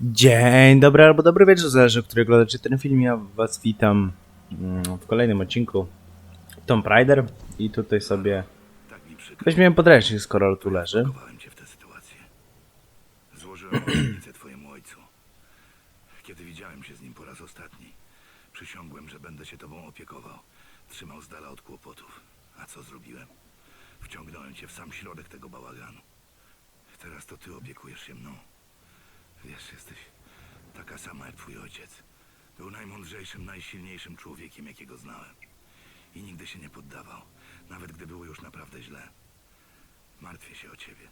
Dzień dobry albo dobry wieczór, zależy, który oglądacie ten film. Ja was witam mm, w kolejnym odcinku Tomb Raider i tutaj sobie Tak weźmiemy podręcznik, skoro tu leży. Złożyłem obietnicę twojemu ojcu. Kiedy widziałem się z nim po raz ostatni, przysiągłem, że będę się tobą opiekował. Trzymał z dala od kłopotów. A co zrobiłem? Wciągnąłem cię w sam środek tego bałaganu. Teraz to ty opiekujesz się mną. Wiesz, jesteś taka sama jak twój ojciec. Był najmądrzejszym, najsilniejszym człowiekiem, jakiego znałem. I nigdy się nie poddawał, nawet gdy było już naprawdę źle. Martwię się o ciebie.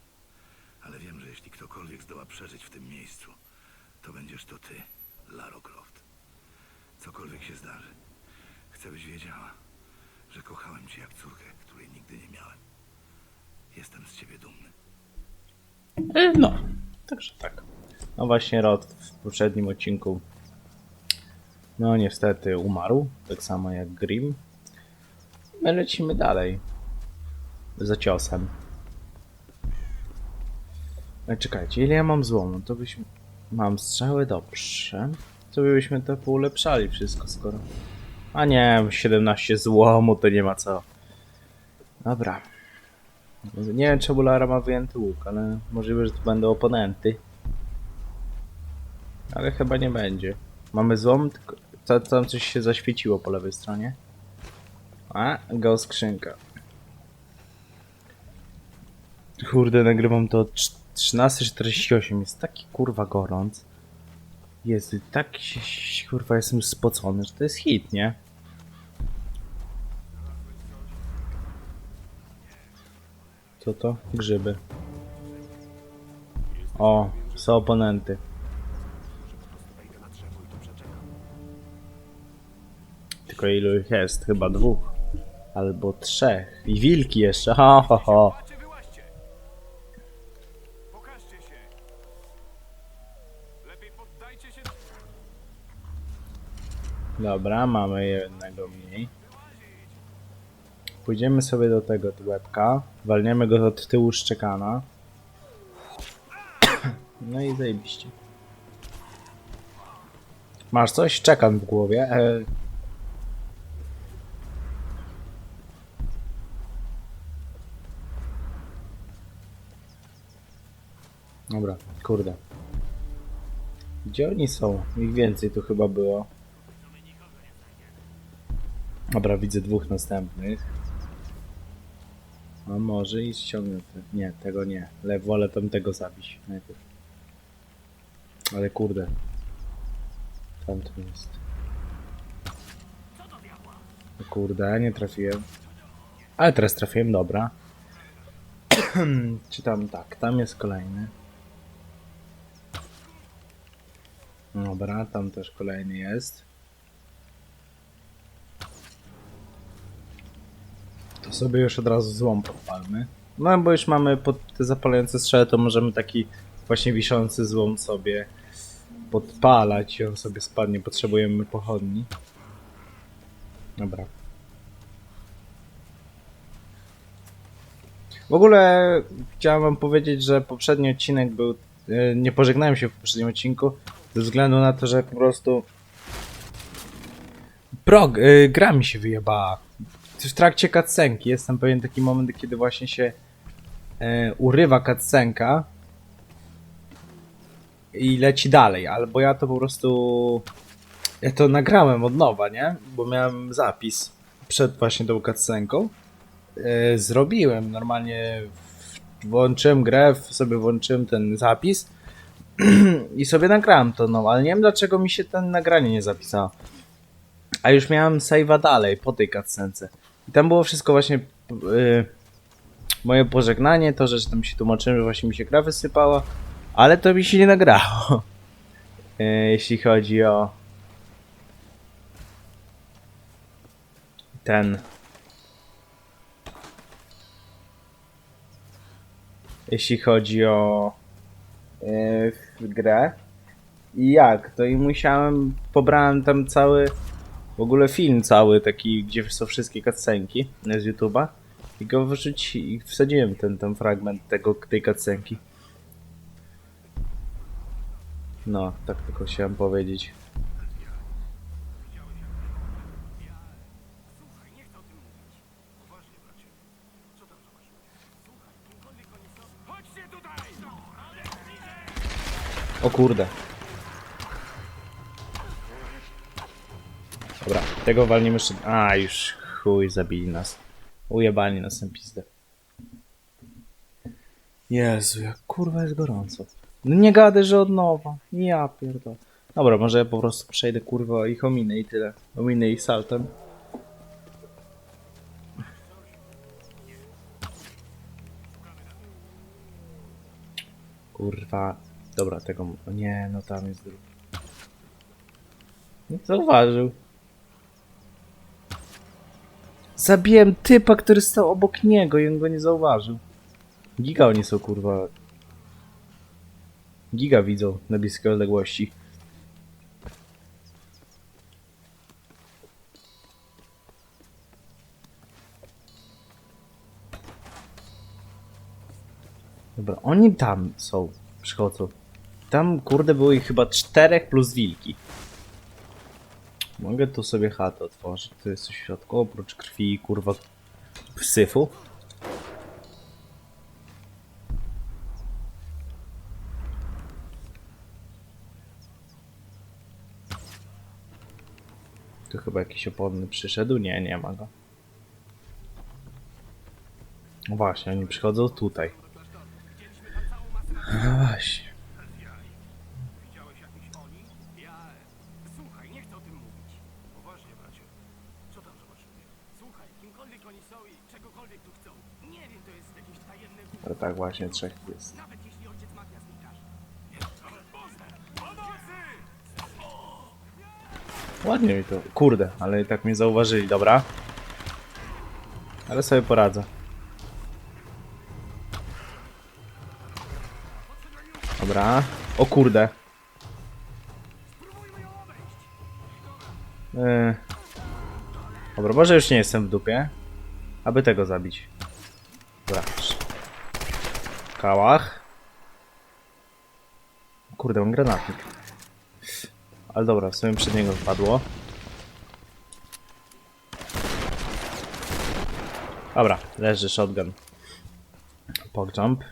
Ale wiem, że jeśli ktokolwiek zdoła przeżyć w tym miejscu, to będziesz to ty, Lara Croft. Cokolwiek się zdarzy, chcę byś wiedziała, że kochałem cię jak córkę, której nigdy nie miałem. Jestem z ciebie dumny. E, No, także tak. No właśnie Rod w poprzednim odcinku no niestety umarł, tak samo jak Grim. My lecimy dalej. Za ciosem. E, czekajcie, ile ja mam złomu? To byśmy... Mam strzały, dobrze. To byśmy to poulepszali wszystko, skoro... A nie, 17 złomu to nie ma co. Dobra. Nie wiem, czy Lara ma wyjęty łuk, ale możliwe, że to będą oponenty. Ale chyba nie będzie. Mamy złom, tylko to, tam coś się zaświeciło po lewej stronie. A, go skrzynka. Kurde, nagrywam to od trz- 13.48. Jest taki kurwa gorąc. Jezu, tak kurwa jestem spocony, że to jest hit, nie? Co to? Grzyby. O, są oponenty. Tylko ilu ich jest? Chyba dwóch. Albo trzech. I wilki jeszcze. Ha, ha, ha. Dobra, mamy jednego mniej. Pójdziemy sobie do tego łebka. Walniemy go od tyłu szczekana. No i zajebiście. Masz coś? Szczekan w głowie. E... Dobra, kurde. Gdzie oni są? Ich więcej tu chyba było. Dobra, widzę dwóch następnych. A może i ściągnę te. Nie, tego nie. Ale wolę tam tego zabić najpierw. Ale kurde. Tam to jest. O kurde, nie trafiłem. Ale teraz trafiłem, dobra. Czy tam tak, tam jest kolejny. Dobra, tam też kolejny jest. To sobie już od razu złom podpalmy. No bo już mamy pod te zapalające strzały, to możemy taki właśnie wiszący złom sobie podpalać i on sobie spadnie. Potrzebujemy pochodni. Dobra. W ogóle chciałem wam powiedzieć, że poprzedni odcinek był... e, Nie pożegnałem się w poprzednim odcinku ze względu na to, że po prostu Prog, y, gra mi się wyjebała. W trakcie cutscenki jestem pewien taki moment, kiedy właśnie się e, urywa cutscenka i leci dalej, albo ja to po prostu ja to nagrałem od nowa, nie? Bo miałem zapis przed właśnie tą cutscenką. E, zrobiłem normalnie, włączyłem grę, sobie włączyłem ten zapis i sobie nagrałem to, no, ale nie wiem dlaczego mi się ten nagranie nie zapisało. A już miałem save'a dalej, po tej cutscence. I tam było wszystko właśnie yy, moje pożegnanie, to, że tam się tłumaczyłem, że właśnie mi się gra wysypała, ale to mi się nie nagrało. Yy, jeśli chodzi o ten jeśli chodzi o yy, grę i jak, to i musiałem, pobrałem tam cały w ogóle film cały taki, gdzie są wszystkie cutscenki z YouTube'a i go wyrzuci i wsadziłem ten, ten fragment tego, tej cutscenki. No, tak tylko chciałem powiedzieć. O kurde. Dobra, tego walniemy jeszcze... A, już chuj, zabili nas. Ujebali nas na pizdę. Jezu, jak kurwa jest gorąco. No nie gadę, że od nowa. Ja pierdolę. Dobra, może ja po prostu przejdę kurwa ich ominę i tyle. Ominę ich saltem. Kurwa. Dobra, tego... Nie, no tam jest drugi. Nie zauważył. Zabiłem typa, który stał obok niego i on go nie zauważył. Giga oni są, kurwa. Giga widzą na bliskiej odległości. Dobra, oni tam są, przychodzą. Tam, kurde, było ich chyba czterech plus wilki. Mogę tu sobie chatę otworzyć. To jest coś w środku, oprócz krwi i kurwa syfu. Tu chyba jakiś opodny przyszedł? Nie, nie ma go. No właśnie, oni przychodzą tutaj. No właśnie. Widziałeś jakiś oni? Ja... Słuchaj, nie chcę o tym mówić. Poważnie, bracie. Co tam zobaczyłeś? Słuchaj, kimkolwiek oni są i czegokolwiek tu chcą. Nie wiem, to jest jakieś tajemne gówno. Ale tak właśnie trzech jest. Ładnie mi to. Kurde, ale i tak mnie zauważyli, dobra. Ale sobie poradzę. Dobra. O kurde. Yy. Dobra, może już nie jestem w dupie. Aby tego zabić. Dobra. Kałach. Kurde, mam granatnik. Ale dobra, w sumie przed niego wpadło. Dobra, leży shotgun. Pogjump.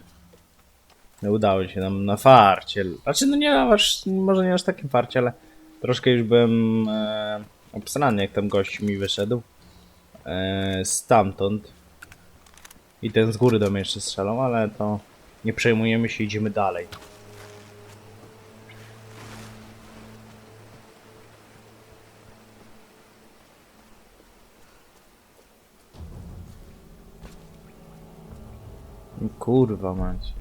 Nie udało się nam na farcie. Znaczy, no nie aż, może nie aż takim farcie, ale troszkę już byłem e, obsrany, jak tam gość mi wyszedł. E, stamtąd. I ten z góry do mnie jeszcze strzelał, ale to nie przejmujemy się, idziemy dalej. Kurwa mać.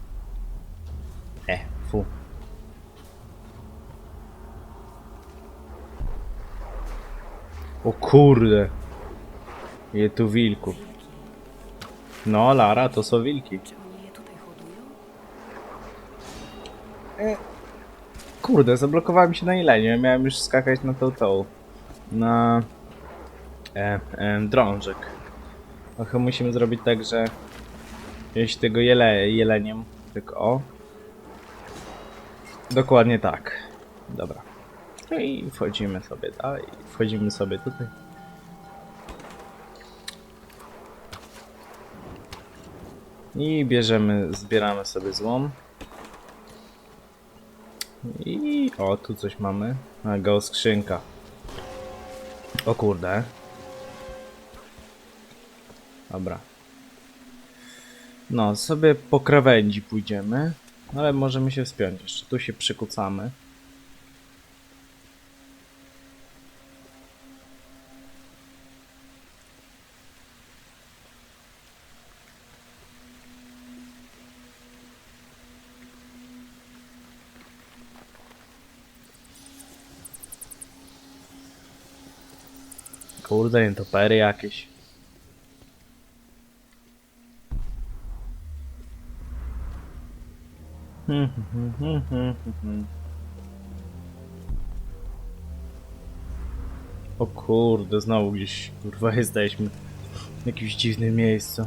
E, fu. O kurde. Je tu wilków. No, Lara, to są wilki. Kurde, zablokowałem się na Ilenie. Miałem już skakać na tą tą. Na... E, e, drążek. Trochę musimy zrobić tak, że... Jeśli tego jele, jeleniem, tylko o. Dokładnie tak. Dobra. No i wchodzimy sobie dalej. Wchodzimy sobie tutaj. I bierzemy, zbieramy sobie złom. I o, tu coś mamy. A, go skrzynka. O kurde. Dobra. No, sobie po krawędzi pójdziemy. Ale możemy się wspiąć jeszcze. Tu się przykucamy. Kurde, nietopery jakieś. O kurde, znowu gdzieś kurwa jesteśmy w jakimś dziwnym miejscu.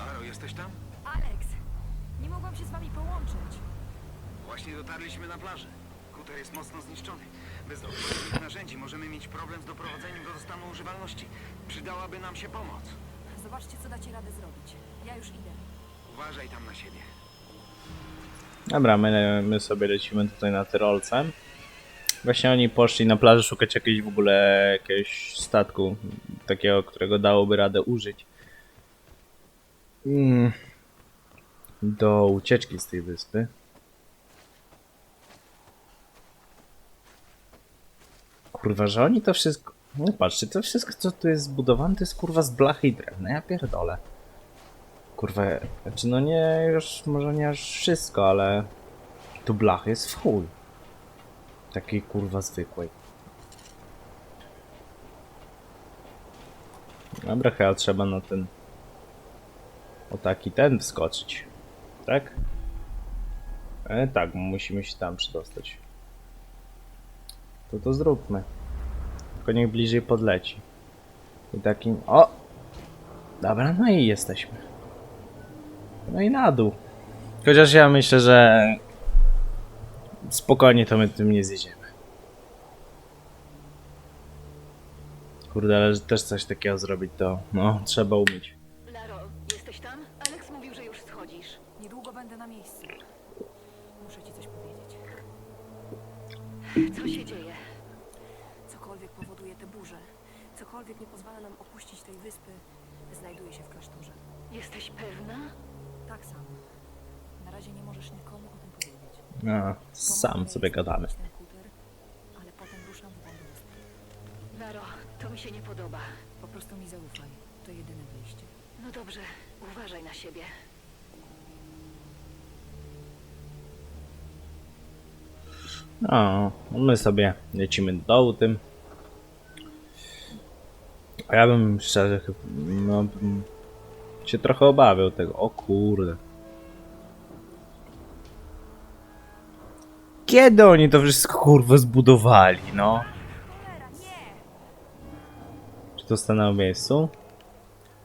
Aro, jesteś tam? Alex, nie mogłam się z wami połączyć. Właśnie dotarliśmy na plażę. Kuter jest mocno zniszczony. Bez odpowiednich narzędzi możemy mieć problem z doprowadzeniem go do stanu używalności. Przydałaby nam się pomoc. Zobaczcie, co dacie radę zrobić. Ja już idę. Uważaj tam na siebie. Dobra, my, my sobie lecimy tutaj na Tyrolce. Właśnie oni poszli na plażę szukać jakiegoś w ogóle jakiegoś statku, takiego, którego dałoby radę użyć. Mm. Do ucieczki z tej wyspy. Kurwa, że oni to wszystko... No patrzcie, to wszystko co tu jest zbudowane to jest kurwa z blachy i drewna, ja pierdolę. Kurwa, znaczy no nie już, może nie aż wszystko, ale tu blachy jest w chuj. Takiej kurwa zwykłej. Dobra, chyba trzeba na ten... O taki ten wskoczyć. Tak? E, tak, musimy się tam przedostać. To to zróbmy. Tylko niech bliżej podleci. I taki... O! Dobra, no i jesteśmy. No i na dół. Chociaż ja myślę, że spokojnie to my tym nie zjedziemy. Kurde, ale też coś takiego zrobić to, no, trzeba umieć. Laro, jesteś tam? Alex mówił, że już schodzisz. Niedługo będę na miejscu. Muszę ci coś powiedzieć. Co się dzieje? Cokolwiek powoduje te burze, cokolwiek nie pozwala nam opuścić tej wyspy, znajduje się w klasztorze. Jesteś pewna? Tak samo. Na razie nie możesz nikomu o tym powiedzieć. No, sam sobie gadamy. ale potem ruszam w. Laro, to mi się nie podoba. Po prostu mi zaufaj. To jedyne wyjście. No dobrze, uważaj na siebie. No, my sobie lecimy do dołu tym. A ja bym szczerze no, się trochę obawiał tego. O kurde. Kiedy oni to wszystko kurwa zbudowali, no? Czy to stanęło w miejscu?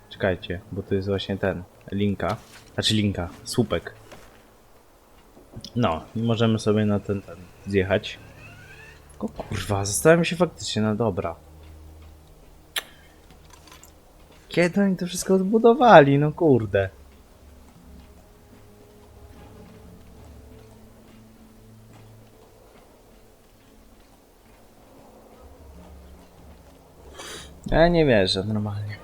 Czekajcie, bo to jest właśnie ten. Linka. Znaczy linka, słupek. No, i możemy sobie na ten, ten zjechać. O kurwa, zastanawiam się faktycznie, no dobra. Kiedy oni to wszystko odbudowali? No kurde. Ja nie wierzę normalnie.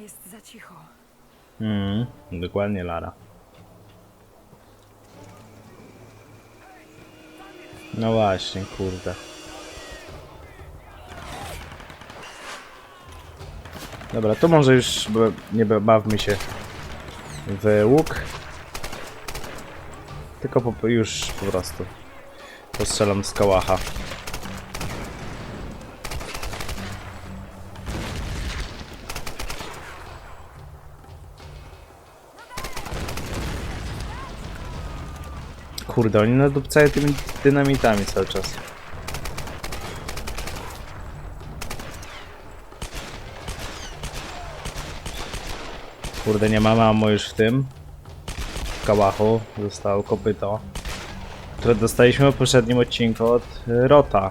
Jest za cicho. Mhm, dokładnie Lara. No właśnie, kurde. Dobra, to może już nie bawmy się w łuk. Tylko po, już po prostu postrzelam z kałacha. Kurde, oni nadupcają tymi dynamitami cały czas. Kurde, nie mamy ammo już w tym. W kałachu zostało kopyto. Które dostaliśmy w poprzednim odcinku od y, Rota.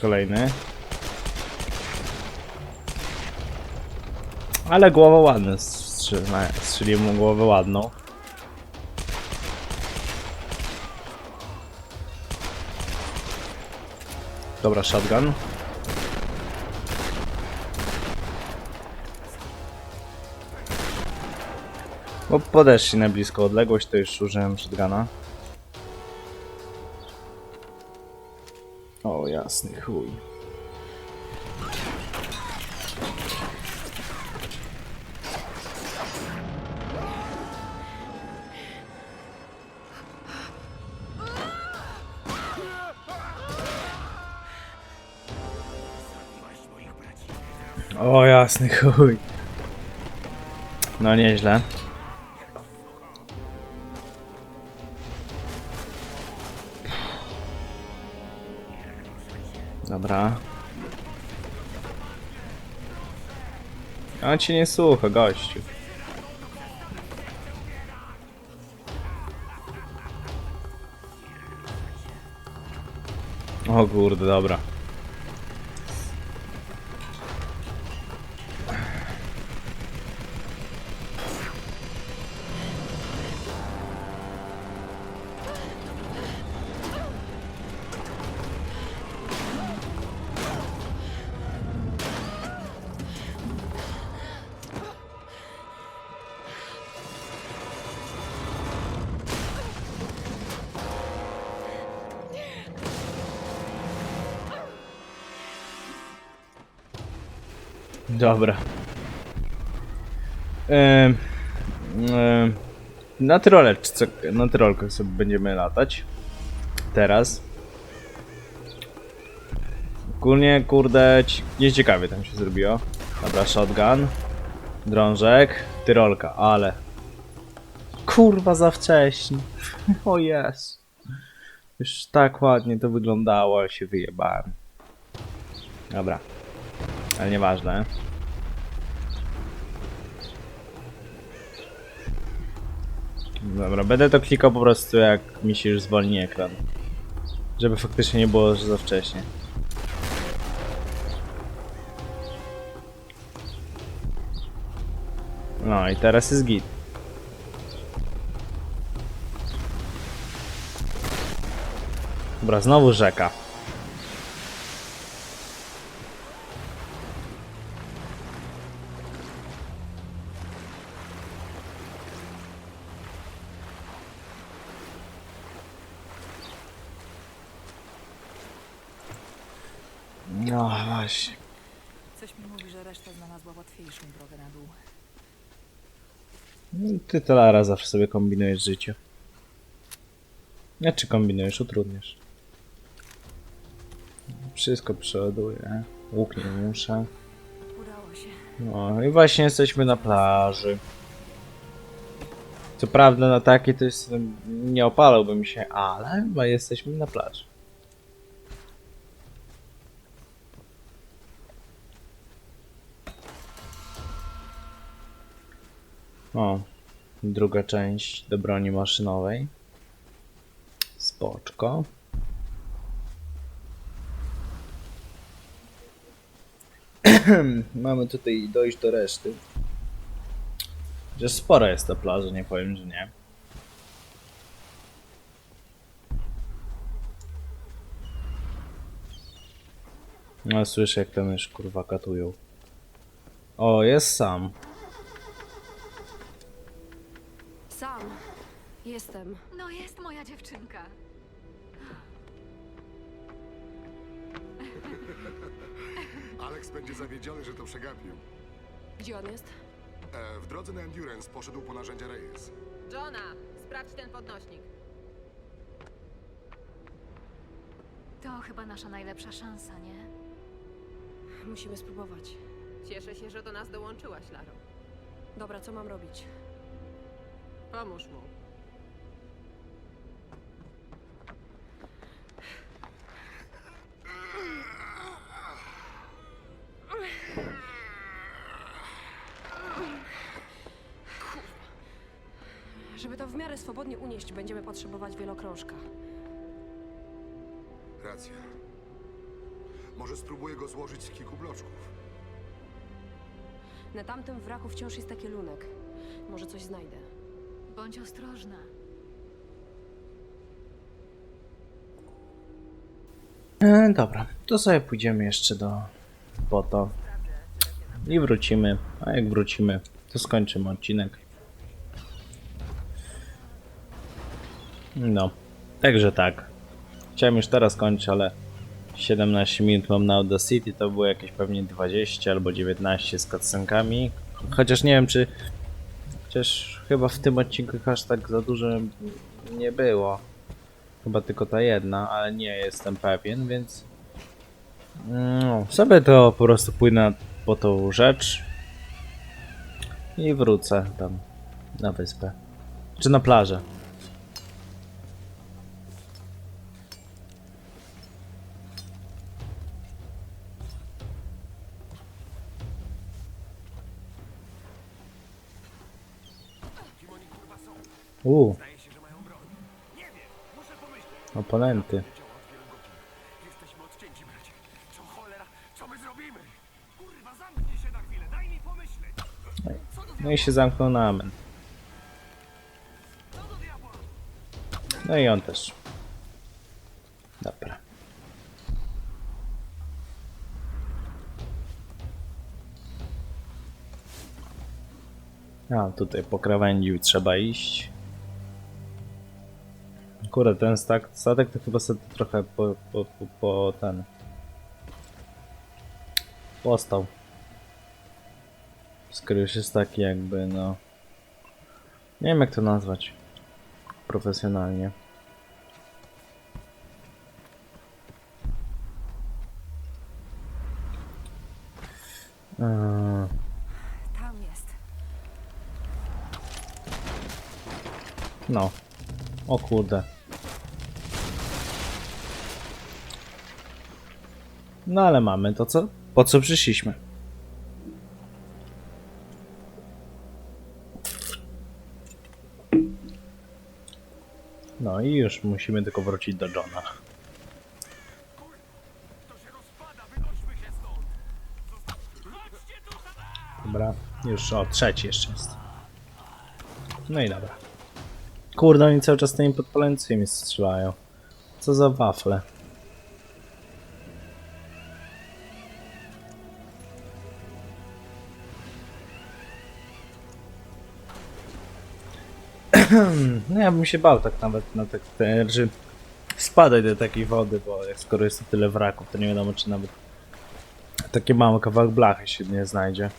Kolejny. Ale ładna, strzelna- strzeliłem mu głowę ładną. Dobra, shotgun. Bo podeszli na blisko odległość, to już użyłem shotguna. O, jasny chuj. O jasny chuj. No nieźle. Dobra. On cię nie słucha, gościu. O kurde, dobra. Dobra. Ehm, ehm, na troleczce, na trolkach sobie będziemy latać. Teraz. Ogólnie, kurde, ci- nieciekawie tam się zrobiło. Dobra, shotgun. Drążek. Tyrolka, ale... Kurwa, za wcześnie. O jest. Już tak ładnie to wyglądało, się wyjebałem. Dobra. Ale nieważne. Dobra, będę to klikał po prostu jak mi się już zwolni ekran. Żeby faktycznie nie było, za wcześnie. No i teraz jest git. Dobra, znowu rzeka. No właśnie. Coś mi mówi, że reszta znalazła łatwiejszą drogę na dół. No, Ty to Lara zawsze sobie kombinujesz życie. Ja czy kombinujesz, utrudniasz. Wszystko przeładuję. Łuk nie muszę. No i właśnie jesteśmy na plaży. Co prawda na takiej to jest, nie opalałbym się, ale chyba jesteśmy na plaży. O, druga część do broni maszynowej. Spoczko. Mamy tutaj dojść do reszty. Że spora jest ta plaża, nie powiem, że nie. No słyszę jak tam już kurwa katują. O, jest sam. Sam. Jestem. No jest moja dziewczynka. Alex będzie zawiedziony, że to przegapił. Gdzie on jest? E, w drodze na Endurance poszedł po narzędzia Reyes. Johna, sprawdź ten podnośnik. To chyba nasza najlepsza szansa, nie? Musimy spróbować. Cieszę się, że do nas dołączyłaś, Laro. Dobra, co mam robić? Pomóż mu. Żeby to w miarę swobodnie unieść, będziemy potrzebować wielokrążka. Racja. Może spróbuję go złożyć z kilku bloczków. Na tamtym wraku wciąż jest taki lunek. Może coś znajdę. Bądź ostrożna. E, dobra, to sobie pójdziemy jeszcze do Boto. I wrócimy. A jak wrócimy, to skończymy odcinek. No, także tak. Chciałem już teraz kończyć, ale 17 minut mam na Audacity, to było jakieś pewnie 20 albo 19 z cutscenkami. Chociaż nie wiem, czy... Chociaż chyba w tym odcinku aż tak za dużo nie było. Chyba tylko ta jedna, ale nie jestem pewien, więc... No, sobie to po prostu pójdę po tą rzecz i wrócę tam na wyspę. Czy na plażę. U, Zdaje się, że mają broń. Nie wiem, muszę oponenty. Jesteśmy odcięci, bracie. Co cholera? Co my zrobimy? Się na chwilę, daj mi pomyśleć. No i się zamknął na amen. No i on też. Dobra. A, tutaj po krawędzi trzeba iść. Kurde, ten stak, statek to chyba sobie trochę po, po, po, po ten... Postał. Skoro już jest taki jakby, no... Nie wiem jak to nazwać. Profesjonalnie. Eee, Tam jest. No. O kurde. No ale mamy to co? Po co przyszliśmy? No i już musimy tylko wrócić do Johna. Dobra, już o trzeci jeszcze jest. No i dobra. Kurde, oni cały czas tymi podpalającymi strzelają. Co za wafle. No ja bym się bał tak nawet na tak, te, że spadać do takiej wody, bo jak skoro jest tu tyle wraków, to nie wiadomo czy nawet taki mały kawałek blachy się nie znajdzie.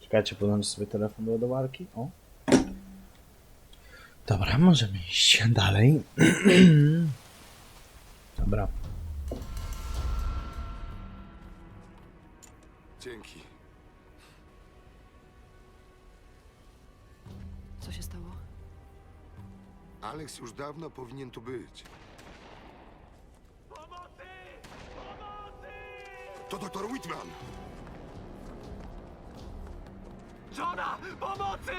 Czekajcie, podłączę sobie telefon do ładowarki. O. Dobra, możemy iść dalej. Dobra. Dzięki. Co się stało? Alex już dawno powinien tu być. Pomocy! Pomocy! To doktor Whitman! Johna! Pomocy!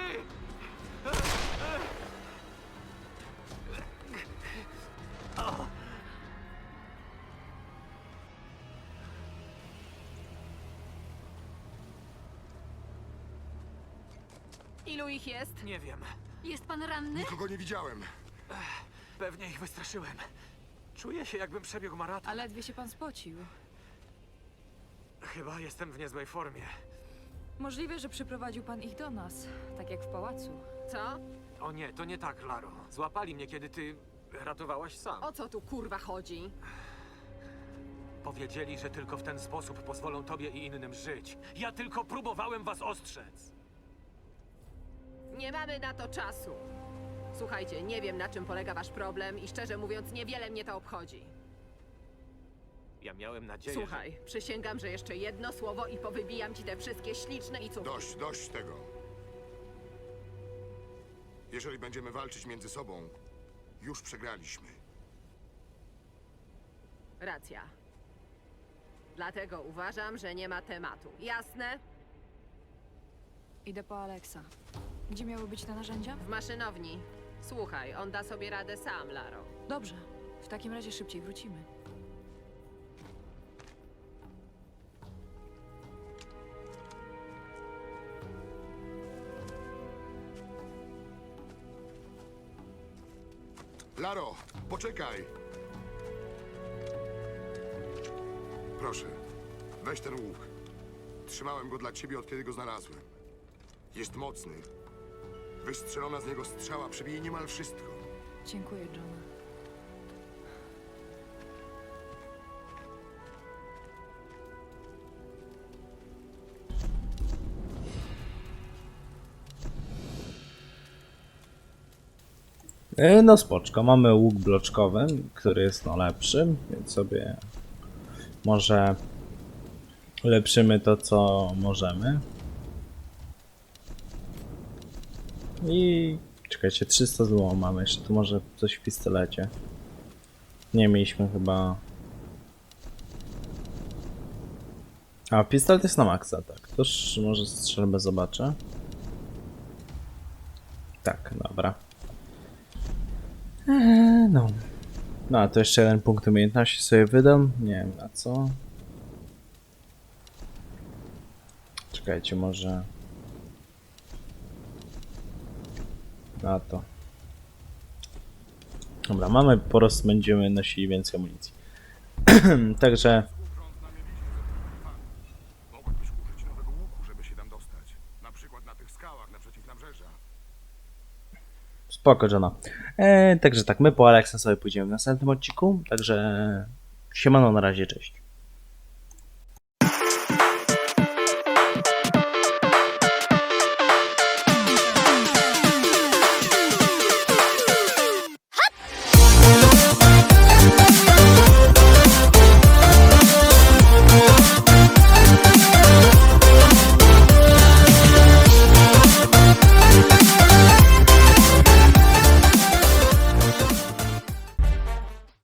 Ich jest? Nie wiem. Jest pan ranny? Nikogo nie widziałem. Pewnie ich wystraszyłem. Czuję się, jakbym przebiegł maraton. A ledwie się pan spocił. Chyba jestem w niezłej formie. Możliwe, że przyprowadził pan ich do nas, tak jak w pałacu. Co? O nie, to nie tak, Laro. Złapali mnie, kiedy ty ratowałaś sam. O co tu kurwa chodzi? Powiedzieli, że tylko w ten sposób pozwolą tobie i innym żyć. Ja tylko próbowałem was ostrzec. Nie mamy na to czasu. Słuchajcie, nie wiem na czym polega wasz problem i szczerze mówiąc niewiele mnie to obchodzi. Ja miałem nadzieję, Słuchaj, przysięgam, że jeszcze jedno słowo i powybijam ci te wszystkie śliczne i cukry. Dość, dość tego. Jeżeli będziemy walczyć między sobą, już przegraliśmy. Racja. Dlatego uważam, że nie ma tematu. Jasne? Idę po Alexa. Gdzie miały być te narzędzia? W maszynowni. Słuchaj, on da sobie radę sam, Laro. Dobrze. W takim razie szybciej wrócimy. Laro, poczekaj! Proszę, weź ten łuk. Trzymałem go dla ciebie, od kiedy go znalazłem. Jest mocny. Wystrzelona z niego strzała przebije niemal wszystko. Dziękuję, Johna. E, No spoczko, mamy łuk bloczkowy, który jest no lepszy, więc sobie może ulepszymy to co możemy. I czekajcie, 300 zł mamy jeszcze, to może coś w pistolecie. Nie mieliśmy chyba... A, pistolet jest na maksa, tak. Toż może strzelbę zobaczę. Tak, dobra. Eee, no. No, a to jeszcze jeden punkt umiejętności sobie wydam. Nie wiem na co. Czekajcie, może... Na to. Dobra, mamy, po prostu będziemy nosili więcej amunicji. Także... Mogłabyś. Spoko. E, także tak, my po Alexa sobie pójdziemy w następnym odcinku. Także siemano, na razie, cześć.